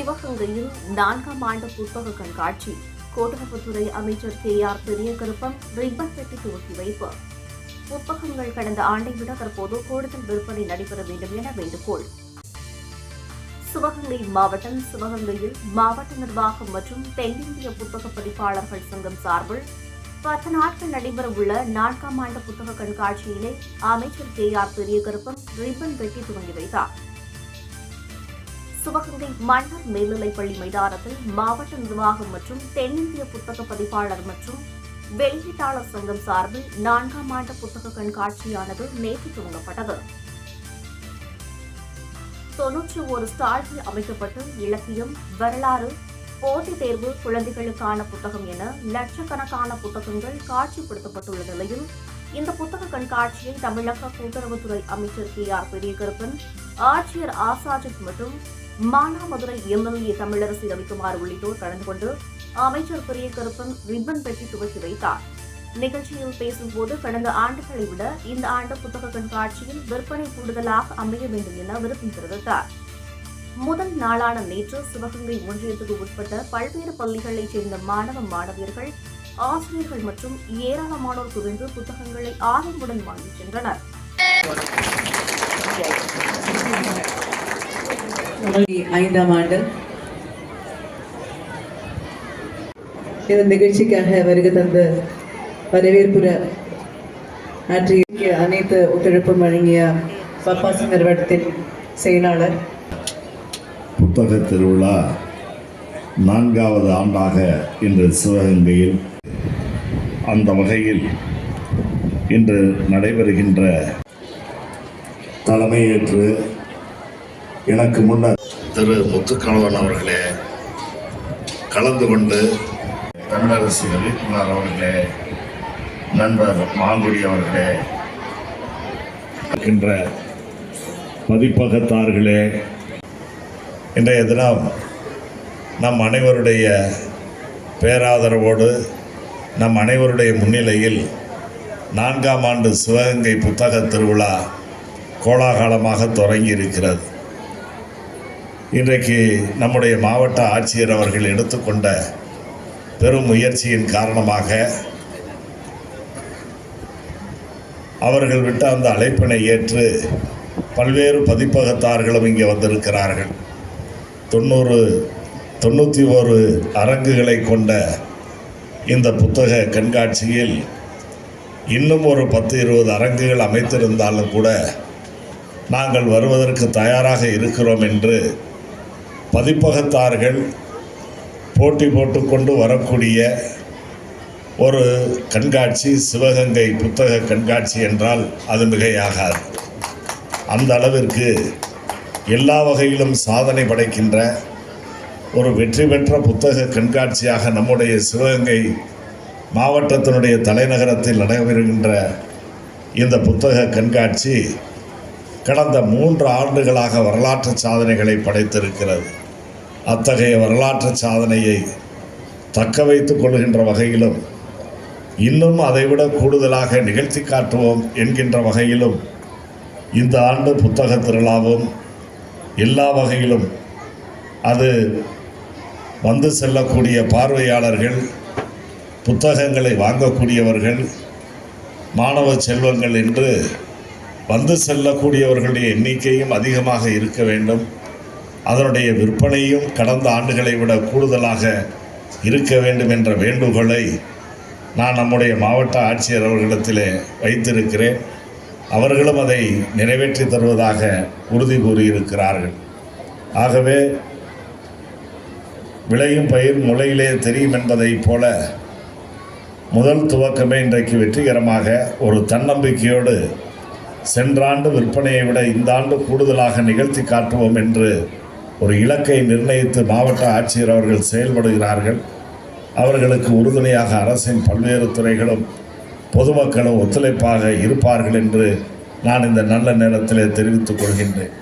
சிவகங்கையில் நான்காம் ஆண்டு புத்தக கண்காட்சி கூட்டுறவுத்துறை அமைச்சர் கே ஆர் பெரியகருப்பம் ரிப்பன் வெட்டி துவக்கி வைப்பு. புத்தகங்கள் கடந்த ஆண்டை விட தற்போது கூடுதல் விற்பனை நடைபெற வேண்டும் என வேண்டுகோள். சிவகங்கை மாவட்டம் சிவகங்கையில் மாவட்ட நிர்வாகம் மற்றும் தென்னிந்திய புத்தக பதிப்பாளர்கள் சங்கம் சார்பில் பத்து நாட்கள் நடைபெற உள்ள நான்காம் ஆண்டு புத்தக கண்காட்சியினை அமைச்சர் கே ஆர் பெரியகருப்பம் ரிப்பன் வெட்டி துவங்கி வைத்தாா் சிவகங்கை மன்னர் மேல்நிலைப்பள்ளி மைதானத்தில் மாவட்ட நிர்வாகம் மற்றும் தென்னிந்திய புத்தக பதிப்பாளர் மற்றும் வெளியீட்டாளர் சங்கம் சார்பில் நான்காம் ஆண்டு புத்தக கண்காட்சியானது நேற்று துவங்கப்பட்டது. தொன்னூற்றி ஒரு ஸ்டால்கள் அமைக்கப்பட்டு இலக்கியம் வரலாறு போட்டித் தேர்வு குழந்தைகளுக்கான புத்தகம் என லட்சக்கணக்கான புத்தகங்கள் காட்சிப்படுத்தப்பட்டுள்ள நிலையில் இந்த புத்தக கண்காட்சியை தமிழக கூட்டுறவுத்துறை அமைச்சர் கே ஆர் பெரியகருப்பன் ஆட்சியர் ஆசாஜித் மற்றும் மானாமதுரை எம்எல்ஏ தமிழரசி ரவிக்குமார் உள்ளிட்டோர் கலந்து கொண்டு அமைச்சர் பெரியகருப்பன் ரிப்பன் பெட்டி துவக்கி வைத்தார். நிகழ்ச்சியில் பேசும்போது கடந்த ஆண்டுகளை விட இந்த ஆண்டு புத்தக கண்காட்சியில் விற்பனை கூடுதலாக அமைய வேண்டும் என விருப்பம் தெரிவித்தார். முதல் நாளான நேற்று சிவகங்கை ஒன்றியத்துக்கு உட்பட்ட பல்வேறு பள்ளிகளைச் சேர்ந்த மாணவ மாணவியர்கள் ஆசிரியர்கள் மற்றும் ஏராளமானோர் குவிந்து புத்தகங்களை ஆர்வமுடன் வாங்கிச் சென்றனர். ஐந்தாம் ஆண்டு. இந்த நிகழ்ச்சிக்காக வருகை தந்த வரவேற்புற ஆற்றிய அனைத்து ஒத்துழைப்பும் வழங்கிய பப்பாசி நிறுவனத்தின் செயலாளர். புத்தக திருவிழா நான்காவது ஆண்டாக இன்று சிவகங்கையில் அந்த வகையில் இன்று நடைபெறுகின்ற தலைமையேற்று எனக்கு முன்னர் திரு முத்துக்கணவன் அவர்களே கலந்து கொண்டு தமிழரசி ரவிக்குமார் அவர்களே நண்பர் மாங்குடி அவர்களே இருக்கின்ற பதிப்பகத்தார்களே இன்றைய தினம் நம் அனைவருடைய பேராதரவோடு நம் அனைவருடைய முன்னிலையில் நான்காம் ஆண்டு சிவகங்கை புத்தக திருவிழா கோலாகலமாக தொடங்கி இருக்கிறது இன்றைக்கு நம்முடைய மாவட்ட ஆட்சியர் அவர்கள் எடுத்துக்கொண்ட பெரும் முயற்சியின் காரணமாக அவர்கள் விட்ட அந்த அழைப்பினை ஏற்று பல்வேறு பதிப்பகத்தார்களும் இங்கே வந்திருக்கிறார்கள். தொண்ணூறு தொண்ணூற்றி ஒரு அரங்குகளை கொண்ட இந்த புத்தக கண்காட்சியில் இன்னும் ஒரு பத்து இருபது அரங்குகள் அமைத்திருந்தாலும் கூட நாங்கள் வருவதற்கு தயாராக இருக்கிறோம் என்று பதிப்பகத்தார்கள் போட்டி போட்டுக்கொண்டு வரக்கூடிய ஒரு கண்காட்சி சிவகங்கை புத்தக கண்காட்சி என்றால் அது மிகையாகாது. அந்த அளவிற்கு எல்லா வகையிலும் சாதனை படைக்கின்ற ஒரு வெற்றி பெற்ற புத்தக கண்காட்சியாக நம்முடைய சிவகங்கை மாவட்டத்தினுடைய தலைநகரத்தில் நடைபெறுகின்ற இந்த புத்தக கண்காட்சி கடந்த மூன்று ஆண்டுகளாக வரலாற்று சாதனைகளை படைத்திருக்கிறது. அத்தகைய வரலாற்று சாதனையை தக்க வைத்துக் கொள்கின்ற வகையிலும் இன்னும் அதைவிட கூடுதலாக நிகழ்த்தி காட்டுவோம் என்கின்ற வகையிலும் இந்த ஆண்டு புத்தக திருவிழாவும் எல்லா வகையிலும் அது வந்து செல்லக்கூடிய பார்வையாளர்கள் புத்தகங்களை வாங்கக்கூடியவர்கள் மாணவ செல்வங்கள் என்று வந்து செல்லக்கூடியவர்களுடைய எண்ணிக்கையும் அதிகமாக இருக்க வேண்டும். அதனுடைய விற்பனையும் கடந்த ஆண்டுகளை விட கூடுதலாக இருக்க வேண்டும் என்ற வேண்டுகோளை நான் நம்முடைய மாவட்ட ஆட்சியர் அவர்களிடத்தில் வைத்திருக்கிறேன். அவர்களும் அதை நிறைவேற்றி தருவதாக உறுதி கூறியிருக்கிறார்கள். ஆகவே விளையும் பயிர் முளையிலே தெரியும் என்பதைப் போல முதல் துவக்கமே இன்றைக்கு வெற்றிகரமாக ஒரு தன்னம்பிக்கையோடு சென்ற ஆண்டு விற்பனையை விட இந்த ஆண்டு கூடுதலாக நிகழ்த்தி காட்டுவோம் என்று ஒரு இலக்கை நிர்ணயித்து மாவட்ட ஆட்சியர் அவர்கள் செயல்படுகிறார்கள். அவர்களுக்கு உறுதுணையாக அரசின் பல்வேறு துறைகளும் பொதுமக்களும் ஒத்துழைப்பாக இருப்பார்கள் என்று நான் இந்த நல்ல நேரத்தில் தெரிவித்துக் கொள்கின்றேன்.